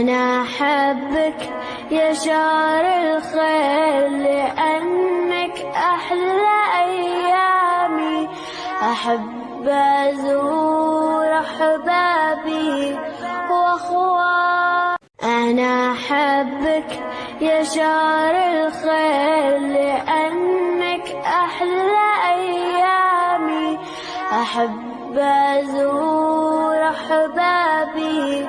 أنا أحبك يا شهر الخير لأنك أحلى أيامي. أحب أزور أحبابي وأخواني أنا أحبك يا شهر الخير لأنك أحلى أيامي. أحب أزور أحبابي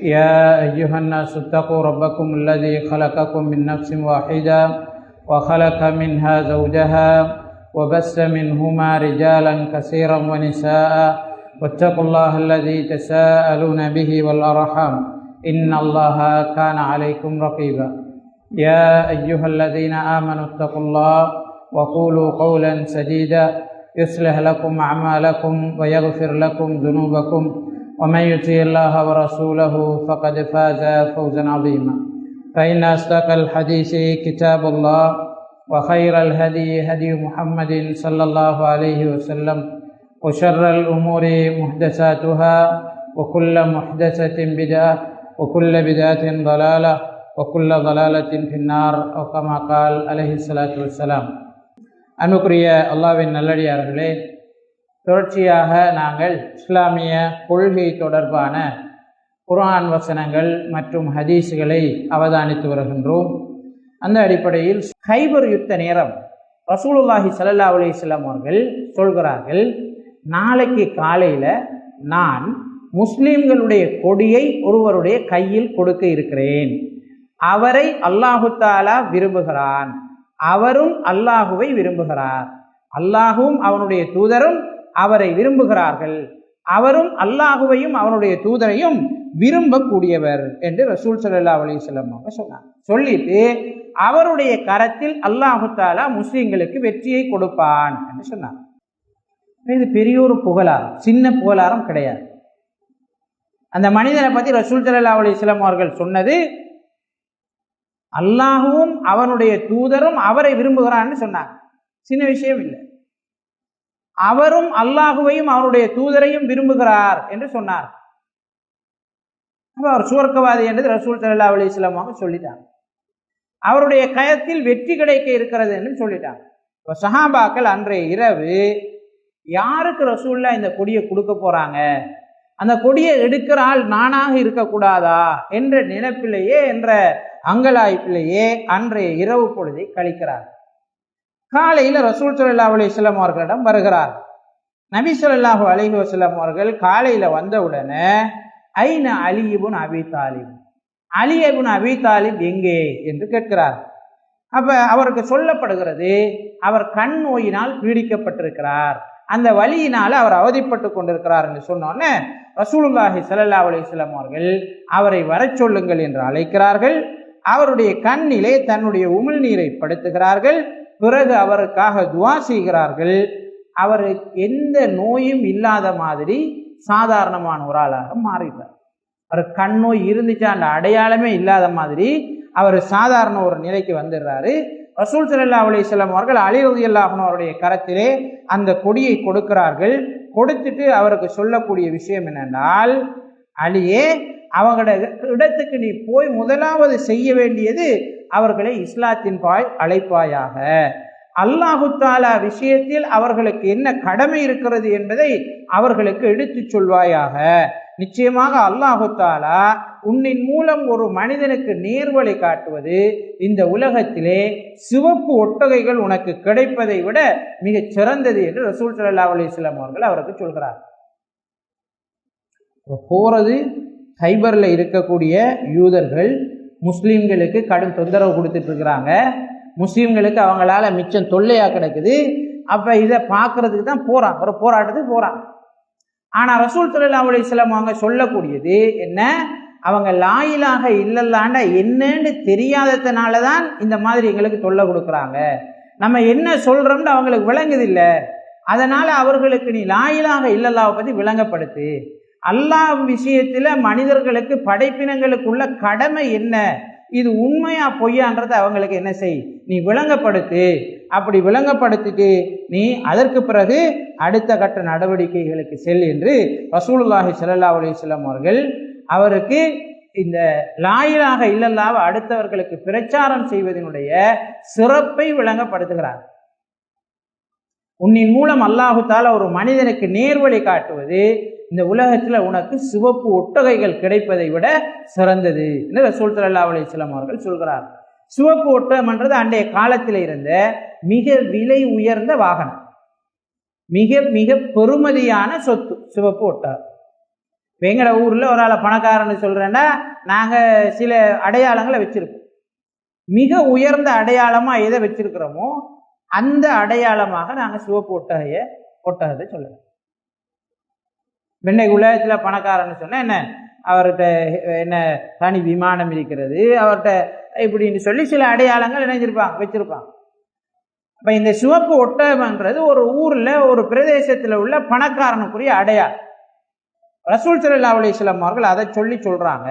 يا أيها الناس اتقوا ربكم الذي خلقكم من نفس واحدة وخلق منها زوجها وبث منهما رجالا كثيرا ونساء واتقوا الله الذي تساءلون به والأرحام إن الله كان عليكم رقيبا. يا أيها الذين آمنوا اتقوا الله وقولوا قولا سديدا يصلح لكم أعمالكم ويغفر لكم ذنوبكم ومن يطع الله ورسوله فقد فاز فوزا عظيما فإن أصدق الحديث كتاب الله وخير الهدي هدي محمد صلى الله عليه وسلم وشر الأمور محدثاتها وكل محدثة بدعة وكل بدعة ضلالة وكل ضلالة في النار أو كما قال عليه الصلاة والسلام அன்புக்குரிய அல்லாவின் நல்லடியார்களே தொடர்ச்சியாக நாங்கள் இஸ்லாமிய கொள்கை தொடர்பான குரான் வசனங்கள் மற்றும் ஹதீஸ்களை அவதானித்து வருகின்றோம். அந்த அடிப்படையில் ஹைபர் யுத்த நேரம் ரசூலுல்லாஹி சல்லா அலிஸ்லாம் அவர்கள் சொல்கிறார்கள் நாளைக்கு காலையில் நான் முஸ்லீம்களுடைய கொடியை ஒருவருடைய கையில் கொடுக்க இருக்கிறேன். அவரை அல்லாஹு தாலா விரும்புகிறான். அவரும் அல்லாஹுவை விரும்புகிறார். அல்லாஹும் அவனுடைய தூதரும் அவரை விரும்புகிறார்கள். அவரும் அல்லாஹுவையும் அவனுடைய தூதரையும் விரும்பக்கூடியவர் என்று ரசூல் சல்லா அலிசல்லம் அவங்க சொன்னார். சொல்லிட்டு அவருடைய கரத்தில் அல்லாஹு தாலா வெற்றியை கொடுப்பான் என்று சொன்னார். இது பெரிய ஒரு புகழாரம் சின்ன புகழாரம் கிடையாது. அந்த மனிதனை பற்றி ரசூல் சல்லா அலிஸ்லாம் அவர்கள் சொன்னது அல்லாஹுவும் அவனுடைய தூதரும் அவரை விரும்புகிறான்னு சொன்னாங்க. சின்ன விஷயம் இல்லை. அவரும் அல்லாஹுவையும் அவனுடைய தூதரையும் விரும்புகிறார் என்று சொன்னார். அப்போ அவர் சுவர்க்கவாதி என்று ரசூல் சல்லா அலி இஸ்லாமாக சொல்லிட்டாங்க அவருடைய கயத்தில் வெற்றி கிடைக்க இருக்கிறது என்று சொல்லிட்டாங்க இப்போ சஹாபாக்கள் அன்றைய இரவு யாருக்கு ரசூல்லா இந்த கொடியை கொடுக்க போறாங்க? அந்த கொடியை எடுக்கிற ஆள் நானாக இருக்கக்கூடாதா என்ற நினைப்பிலேயே என்ற அங்கலாய்ப்பிலேயே அன்றைய இரவு பொழுதை கழிக்கிறார். காலையில் ரசூல் சல்லா அலிஸ்லாம் அவர்களிடம் வருகிறார். நபி சொல்லாஹு அலிஹி வசலம் அவர்கள் காலையில் வந்தவுடனே ஐன அலிபுன் அபி தாலிப்? அலியபுன் அபி தாலிப் எங்கே? என்று கேட்கிறார். அப்போ அவருக்கு சொல்லப்படுகிறது அவர் கண் நோயினால் பீடிக்கப்பட்டிருக்கிறார். அந்த வழியினால் அவர் அவதிப்பட்டு கொண்டிருக்கிறார் என்று சொன்னோன்னே ரசூலுல்லாஹி சல்லா அலிஸ்லாம் அவர்கள் அவரை வர சொல்லுங்கள் என்று அழைக்கிறார்கள். அவருடைய கண்ணிலே தன்னுடைய உமிழ்நீரை படுத்துகிறார்கள். பிறகு அவருக்காக துவா செய்கிறார்கள். அவருக்கு எந்த நோயும் இல்லாத மாதிரி சாதாரணமான ஒரு ஆளாக மாறிட்டார். அவர் கண் நோய் இருந்துச்சு அந்த அடையாளமே இல்லாத மாதிரி அவர் சாதாரண ஒரு நிலைக்கு வந்துடுறாரு. ரசூல் சல்லா அலிஸ்லாம் அவர்கள் அலிரதி அல்லாஹன் அவருடைய கரத்திலே அந்த கொடியை கொடுக்கிறார்கள். கொடுத்துட்டு அவருக்கு சொல்லக்கூடிய விஷயம் என்னென்னால் அலியே அவங்களோட இடத்துக்கு நீ போய் முதலாவது செய்ய வேண்டியது அவர்களை இஸ்லாத்தின் பாய் அழைப்பாயாக. அல்லாஹு தாலா விஷயத்தில் அவர்களுக்கு என்ன கடமை இருக்கிறது என்பதை அவர்களுக்கு எடுத்துச் சொல்வாயாக. நிச்சயமாக அல்லாஹு தாலா உன்னின் மூலம் ஒரு மனிதனுக்கு நேர்வழி காட்டுவது இந்த உலகத்திலே சிவப்பு ஒட்டகைகள் உனக்கு கிடைப்பதை விட மிகச் சிறந்தது என்று ரசூல் சல்லா அலிஸ்லாம் அவர்கள் அவருக்கு சொல்கிறார். போறது ஹைபரில் இருக்கக்கூடிய யூதர்கள் முஸ்லீம்களுக்கு கடும் தொந்தரவு கொடுத்துட்டு இருக்கிறாங்க முஸ்லீம்களுக்கு அவங்களால மிச்சம் தொல்லையாக கிடக்குது. அப்போ இதை பார்க்கறதுக்கு தான் போகிறான் ஒரு போராட்டத்துக்கு போகிறான் ஆனால் ரசூல் சல்லா அலிஸ்லாம் அவங்க சொல்லக்கூடியது என்ன? அவங்க லாயிலாக இல்லல்லாண்டா என்னன்னு தெரியாததுனால தான் இந்த மாதிரி எங்களுக்கு தொல்லை கொடுக்குறாங்க. நம்ம என்ன சொல்கிறோம்னு அவங்களுக்கு விளங்குதில்லை. அதனால் அவர்களுக்கு நீ லாயிலாக இல்லல்லாவை பற்றி விளங்கப்படுத்து. அல்லாஹ் விஷயத்தில் மனிதர்களுக்கு படைப்பினங்களுக்குள்ள கடமை என்ன? இது உண்மையா பொய்யான்றதை அவங்களுக்கு என்ன செய்? நீ விளங்கப்படுத்து. அப்படி விளங்கப்படுத்திட்டு நீ அதற்கு பிறகு அடுத்த கட்ட நடவடிக்கைகளுக்கு செல் என்று ரசூலுல்லாஹி சல்லா அலிஸ்லாம் அவர்கள் அவருக்கு இந்த லாயிலாக இல்லல்லாவ அடுத்தவர்களுக்கு பிரச்சாரம் செய்வதனுடைய சிறப்பை விளங்கப்படுத்துகிறார். உன்னின் மூலம் அல்லாஹுத்தால் ஒரு மனிதனுக்கு நேர்வழி காட்டுவது இந்த உலகத்தில் உனக்கு சிவப்பு ஒட்டகைகள் கிடைப்பதை விட சிறந்தது என்று ரசூல் ஸல்லல்லாஹு அலிஸ்லாம் அவர்கள் சொல்கிறார். சிவப்பு ஒட்டகம்ன்றது அன்றைய காலத்தில் இருந்த மிக விலை உயர்ந்த வாகனம். மிக மிக பெருமதியான சொத்து சிவப்பு ஒட்டகம். இப்போ எங்கட ஊரில் ஒரு ஆளை பணக்காரன்னு சொல்கிறேன்னா நாங்கள் சில அடையாளங்களை வச்சுருக்கோம். மிக உயர்ந்த அடையாளமாக எதை வச்சுருக்கிறோமோ அந்த அடையாளமாக நாங்கள் சிவப்பு ஒட்டகையை ஒட்டகத்தை சொல்லுவோம் வெண்ணை உலகத்தில் பணக்காரன்னு சொன்னால் என்ன? அவர்கிட்ட என்ன தனி விமானம் இருக்கிறது அவர்கிட்ட இப்படின்னு சொல்லி சில அடையாளங்கள் இணைஞ்சிருப்பாங்க வச்சுருப்பான் அப்போ இந்த சிவப்பு ஒட்டகம்ன்றது ஒரு ஊரில் ஒரு பிரதேசத்தில் உள்ள பணக்காரனுக்குரிய அடையாளம். ரசூல் ஸல்லல்லாஹு அலிஸ்லாம் அவர்கள் அதை சொல்லி சொல்கிறாங்க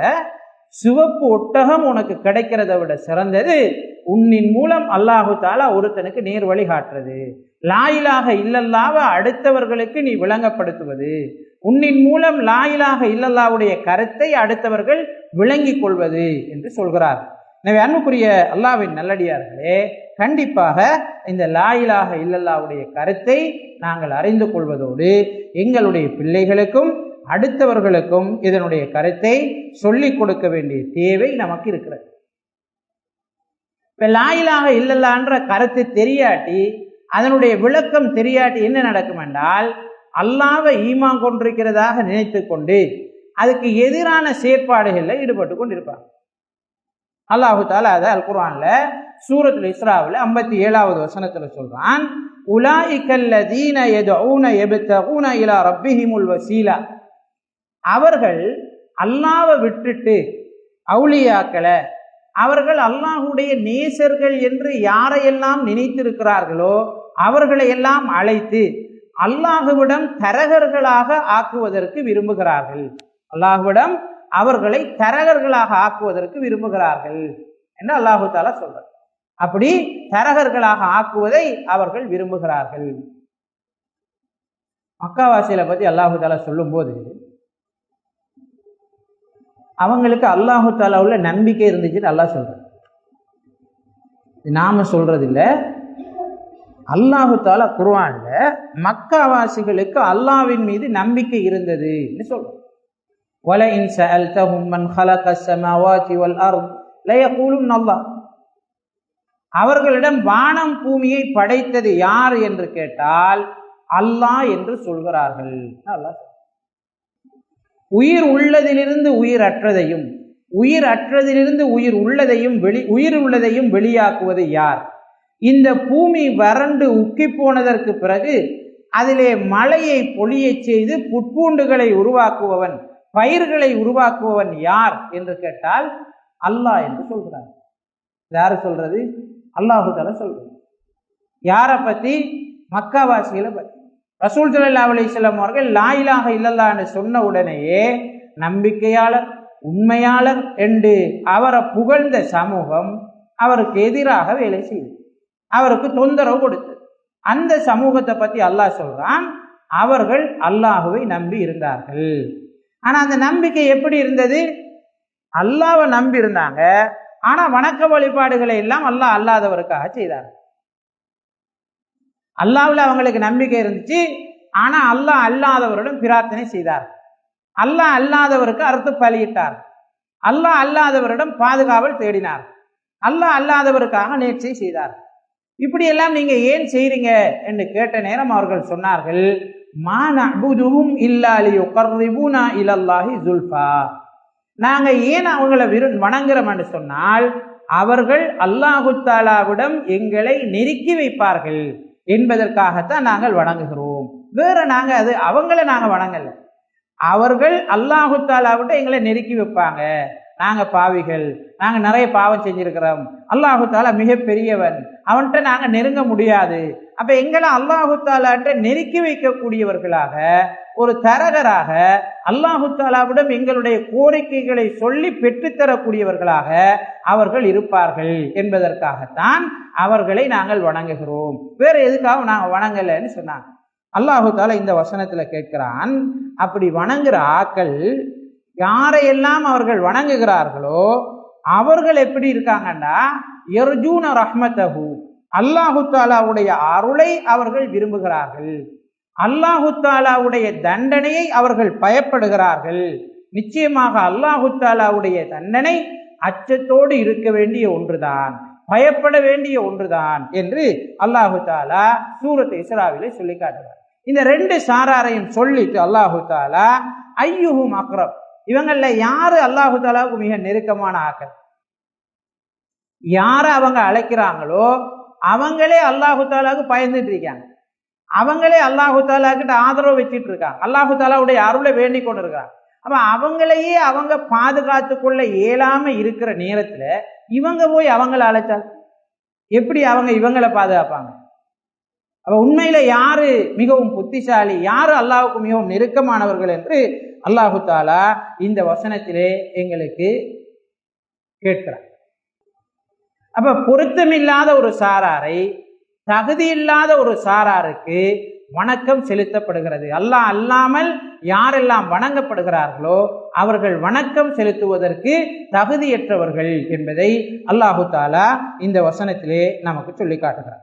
சிவப்பு ஒட்டகம் உனக்கு கிடைக்கிறதை விட சிறந்தது. உன்னின் மூலம் அல்லாஹு தாலா ஒருத்தனுக்கு நேர் வழி காட்டுறது. லாயிலாக இல்லல்லாவ அடுத்தவர்களுக்கு நீ விளங்கப்படுத்துவது. உன்னின் மூலம் லாயிலாக இல்லல்லாவுடைய கருத்தை அடுத்தவர்கள் விளங்கிக் கொள்வது என்று சொல்கிறார். எனவே அன்புக்குரிய அல்லாவின் நல்லடியார்களே கண்டிப்பாக இந்த லாயிலாக இல்லல்லாவுடைய கருத்தை நாங்கள் அறிந்து கொள்வதோடு எங்களுடைய பிள்ளைகளுக்கும் அடுத்தவர்களுக்கும் இதனுடைய கருத்தை சொல்லிக் கொடுக்க வேண்டிய தேவை நமக்கு இருக்கிறது. இப்போ லாயிலாக இல்லல்லான்ற கருத்து தெரியாட்டி அதனுடைய விளக்கம் தெரியாட்டி என்ன நடக்கும் என்றால் அல்லாவை ஈமான் கொண்டிருக்கிறதாக நினைத்து கொண்டு அதுக்கு எதிரான செயற்பாடுகளில் ஈடுபட்டு கொண்டிருப்பாங்க. அல்லாஹு தாலா அதை அல் குர்ஆன்ல சூரத்துல் இஸ்ராவில் ஐம்பத்தி ஏழாவது வசனத்தில் சொல்றான் உலாயிக்கல்லதீன யதுஊன யப்தகூன இலா ரப்பிஹிமுல் வசீலா. அவர்கள் அல்லாவை விட்டுட்டு அவுளியாக்களை அவர்கள் அல்லாஹுடைய நேசர்கள் என்று யாரையெல்லாம் நினைத்திருக்கிறார்களோ அவர்களை எல்லாம் அழைத்து அல்லாஹுவிடம் தரகர்களாக ஆக்குவதற்கு விரும்புகிறார்கள். அல்லாஹுவிடம் அவர்களை தரகர்களாக ஆக்குவதற்கு விரும்புகிறார்கள் என்று அல்லாஹு தாலா சொல்றார் அப்படி தரகர்களாக ஆக்குவதை அவர்கள் விரும்புகிறார்கள். மக்காவாசியில பத்தி அல்லாஹு தாலா சொல்லும்போது அவங்களுக்கு அல்லாஹு தாலா உள்ள நம்பிக்கை இருந்துச்சுன்னு அல்லாஹ் சொல்றார் இது நாம சொல்றது இல்ல அல்லாஹு தாலா குர்ஆன்ல மக்காவாசிகளுக்கு அல்லாஹ்வின் மீது நம்பிக்கை இருந்ததுன்னு சொல்றோம் وَلَئِنْ سَأَلْتَهُمْ مَنْ خَلَقَ السَّمَاوَاتِ وَالْأَرْضِ لَيَقُولُنَّ اللَّهُ அவர்களிடம் வானம் பூமியை படைத்தது யார் என்று கேட்டால் அல்லாஹ் என்று சொல்கிறார்கள் அல்லாஹ் உயிர் உள்ளதிலிருந்து உயிர் அற்றதையும் உயிர் அற்றதிலிருந்து உயிர் உள்ளதையும் வெளி உயிர் உள்ளதையும் வெளியாக்குவது யார்? இந்த பூமி வறண்டு உக்கி போனதற்கு பிறகு அதிலே மழையை பொழியச் செய்து புட்பூண்டுகளை உருவாக்குபவன் பயிர்களை உருவாக்குபவன் யார் என்று கேட்டால் அல்லாஹ் என்று சொல்கிறார். யார் சொல்றது? அல்லாஹு தஆலா சொல்றது யாரை பற்றி மக்காவாசிகளை பற்றி ரசூல் சல்லா அலிஸ்லாம் அவர்கள் லாயிலாக இல்லல்லான்னு சொன்ன உடனேயே நம்பிக்கையாளர் உண்மையாளர் என்று அவரை புகழ்ந்த சமூகம் அவருக்கு எதிராக வேலை செய்யுது அவருக்கு தொந்தரவு கொடுத்து அந்த சமூகத்தை பற்றி அல்லாஹ் சொல்றான் அவர்கள் அல்லாஹுவை நம்பி இருந்தார்கள். ஆனால் அந்த நம்பிக்கை எப்படி இருந்தது? அல்லாவை நம்பி இருந்தாங்க ஆனால் வணக்க வழிபாடுகளை எல்லாம் அல்லாஹ் அல்லாதவருக்காக செய்தார்கள். அல்லாவில் அவங்களுக்கு நம்பிக்கை இருந்துச்சு. ஆனால் அல்லாஹ் அல்லாதவரிடம் பிரார்த்தனை செய்தார். அல்லாஹ் அல்லாதவருக்கு அறுத்து பலியிட்டார். அல்லாஹ் அல்லாதவரிடம் பாதுகாவல் தேடினார். அல்லாஹ் அல்லாதவருக்காக நேர்ச்சை செய்தார். இப்படியெல்லாம் நீங்கள் ஏன் செய்கிறீங்க என்று கேட்ட நேரம் அவர்கள் சொன்னார்கள். மா நஅபுதுஹும் இல்லா லியுகர்ரிபூனா இலல்லாஹி ஜுல்ஃபா நாங்கள் ஏன் அவங்கள விரு வணங்குறோம் என்று சொன்னால் அவர்கள் அல்லாஹு தாலாவிடம் எங்களை நெருக்கி வைப்பார்கள். என்பதற்காகத்தான் நாங்கள் வணங்குகிறோம். வேற நாங்கள் அது அவங்கள நாங்கள் வணங்கலை. அவர்கள் அல்லாஹு தாலாவிட்ட எங்களை நெருக்கி வைப்பாங்க. நாங்கள் பாவிகள் நாங்கள் நிறைய பாவம் செஞ்சுருக்கிறோம். அல்லாஹு தாலா மிகப்பெரியவன். அவன்கிட்ட நாங்கள் நெருங்க முடியாது. அப்போ எங்களை அல்லாஹு தாலாட்ட நெருக்கி வைக்கக்கூடியவர்களாக ஒரு தரகராக அல்லாஹு தாலாவிடம் எங்களுடைய கோரிக்கைகளை சொல்லி பெற்றுத்தரக்கூடியவர்களாக அவர்கள் இருப்பார்கள் என்பதற்காகத்தான் அவர்களை நாங்கள் வணங்குகிறோம். வேற எதுக்காக நாங்கள் வணங்கலைன்னு சொன்னாங்க. அல்லாஹு தாலா இந்த வசனத்தில் கேட்கிறான். அப்படி வணங்குற ஆக்கள் யாரையெல்லாம் அவர்கள் வணங்குகிறார்களோ அவர்கள் எப்படி இருக்காங்கன்னா எர்ஜூன ரஹ்மத்தஹு. அல்லாஹு தாலாவுடைய அருளை அவர்கள் விரும்புகிறார்கள். அல்லாஹு தாலாவுடைய தண்டனையை அவர்கள் பயப்படுகிறார்கள். நிச்சயமாக அல்லாஹு தாலாவுடைய தண்டனை அச்சத்தோடு இருக்க வேண்டிய ஒன்றுதான். பயப்பட வேண்டிய ஒன்றுதான் என்று அல்லாஹு தாலா சூரத் இஸ்ராவிலே சொல்லி காட்டுகிறார் இந்த ரெண்டு சாராரையும் சொல்லிட்டு அல்லாஹு தாலா ஐயுஹும் அக்ரப். இவங்களில் யாரு அல்லாஹு தாலாவுக்கு மிக நெருக்கமான ஆக்கள்? யாரை அவங்க அழைக்கிறாங்களோ அவங்களே அல்லாஹு தாலாவுக்கு பயந்துட்டு இருக்காங்க. அவங்களே அல்லாஹு தாலா கிட்ட ஆதரவு வச்சுட்டு இருக்காங்க. அல்லாஹு தாலாவுடைய அருளை வேண்டிக் கொண்டு இருக்காங்க அப்ப அவங்களையே அவங்க பாதுகாத்து கொள்ள இயலாமல் இருக்கிற நேரத்துல இவங்க போய் அவங்கள அழைச்சா எப்படி அவங்க இவங்களை பாதுகாப்பாங்க? அப்ப உண்மையில யாரு மிகவும் புத்திசாலி யாரு அல்லாவுக்கு மிகவும் நெருக்கமானவர்கள் என்று அல்லாஹு தாலா இந்த வசனத்திலே எங்களுக்கு கேட்கிறார் அப்ப பொருத்தமில்லாத ஒரு சாராரை தகுதி இல்லாத ஒரு சாராருக்கு வணக்கம் செலுத்தப்படுகிறது. அல்லாஹ் அல்லாமல் யாரெல்லாம் வணங்கப்படுகிறார்களோ அவர்கள் வணக்கம் செலுத்துவதற்கு தகுதியற்றவர்கள் என்பதை அல்லாஹு தாலா இந்த வசனத்திலே நமக்கு சொல்லி காட்டுகிறார்